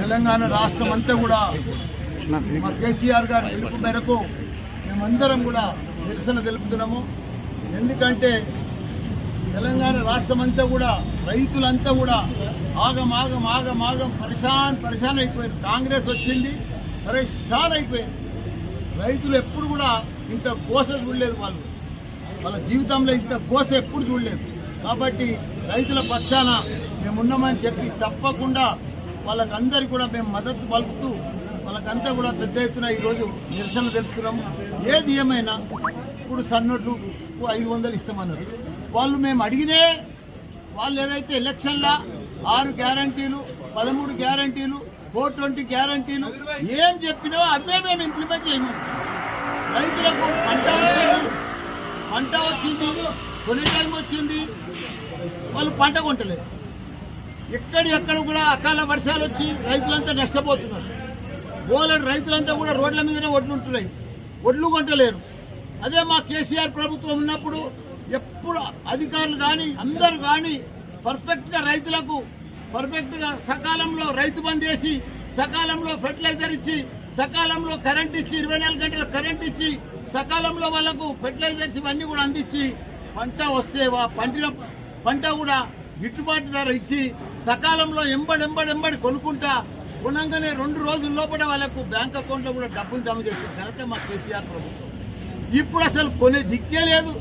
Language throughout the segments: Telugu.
తెలంగాణ రాష్ట్రం అంతా కూడా మా కేసీఆర్ గారి పిలుపు మేరకు మేమందరం కూడా నిరసన తెలుపుతున్నాము. ఎందుకంటే తెలంగాణ రాష్ట్రం అంతా కూడా రైతులంతా కూడా ఆగం ఆగం ఆగం ఆగం పరిశాన్ పరిశాన్ అయిపోయారు. కాంగ్రెస్ వచ్చింది పరిశాన్ అయిపోయారు. రైతులు ఎప్పుడు కూడా ఇంత కోస చూడలేదు వాళ్ళు. వాళ్ళ జీవితంలో ఇంత కోస ఎప్పుడు చూడలేదు. కాబట్టి రైతుల పక్షాన మేమున్నామని చెప్పి తప్పకుండా వాళ్ళకందరికీ కూడా మేము మద్దతు పలుకుతూ వాళ్ళకంతా కూడా పెద్ద ఎత్తున ఈరోజు నిరసన తెలుపుతున్నాము. ఏది ఏమైనా ఇప్పుడు సన్నోట్లు ఐదు వందలు ఇస్తామన్నారు. వాళ్ళు మేము అడిగినే వాళ్ళు ఏదైతే ఎలక్షన్లా ఆరు గ్యారంటీలు పదమూడు గ్యారంటీలు ఫోర్ ట్వంటీ గ్యారంటీలు ఏం చెప్పినో అవే మేము ఇంప్లిమెంట్ చేయము. రైతులకు పంట వచ్చింది పంట వచ్చింది కొన్ని టైం వచ్చింది వాళ్ళు పంట కొంటలేదు. ఎక్కడి ఎక్కడ కూడా అకాల వర్షాలు వచ్చి రైతులంతా నష్టపోతున్నారు. బోలెడు రైతులంతా కూడా రోడ్ల మీదనే ఒడ్లు ఉంటున్నాయి. ఒడ్లు కొంటలేరు అదే మా కేసీఆర్ ప్రభుత్వం ఉన్నప్పుడు ఎప్పుడు అధికారులు కానీ అందరు కానీ పర్ఫెక్ట్గా రైతులకు పర్ఫెక్ట్గా సకాలంలో రైతు బంద్ చేసి సకాలంలో ఫెర్టిలైజర్ ఇచ్చి సకాలంలో కరెంట్ ఇచ్చి ఇరవై నాలుగు గంటలు కరెంట్ ఇచ్చి సకాలంలో వాళ్ళకు ఫెర్టిలైజర్స్ ఇవన్నీ కూడా అందించి పంట వస్తే వా- పండిన పంట కూడా గిట్టుబాటు ధర ఇచ్చి సకాలంలో ఎంబడి ఎంబడి ఎంబడి కొనుక్కుంటా కొనంగానే రెండు రోజుల లోపల వాళ్ళకు బ్యాంక్ అకౌంట్లో కూడా డబ్బులు జమ చేసిన ఘనత మా కేసీఆర్ ప్రభుత్వం. ఇప్పుడు అసలు కొనే దిక్కే లేదు.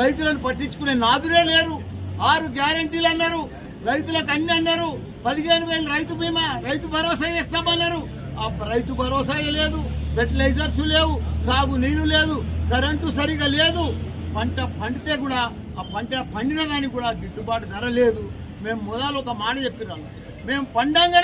రైతులను పట్టించుకునే నాదులే లేరు. ఆరు గ్యారంటీలు అన్నారు. రైతులకు అన్ని అన్నారు. పదిహేను వేలు రైతు బీమా రైతు భరోసా ఇస్తామన్నారు. ఆ రైతు భరోసా లేదు. ఫెర్టిలైజర్స్ లేవు. సాగు నీరు లేదు. కరెంటు సరిగా లేదు. పంట పండితే కూడా ఆ పంట పండిన దానికి కూడా గిట్టుబాటు ధర లేదు. మేము మొదలు ఒక మాట చెప్పినాము మేము పండంగానే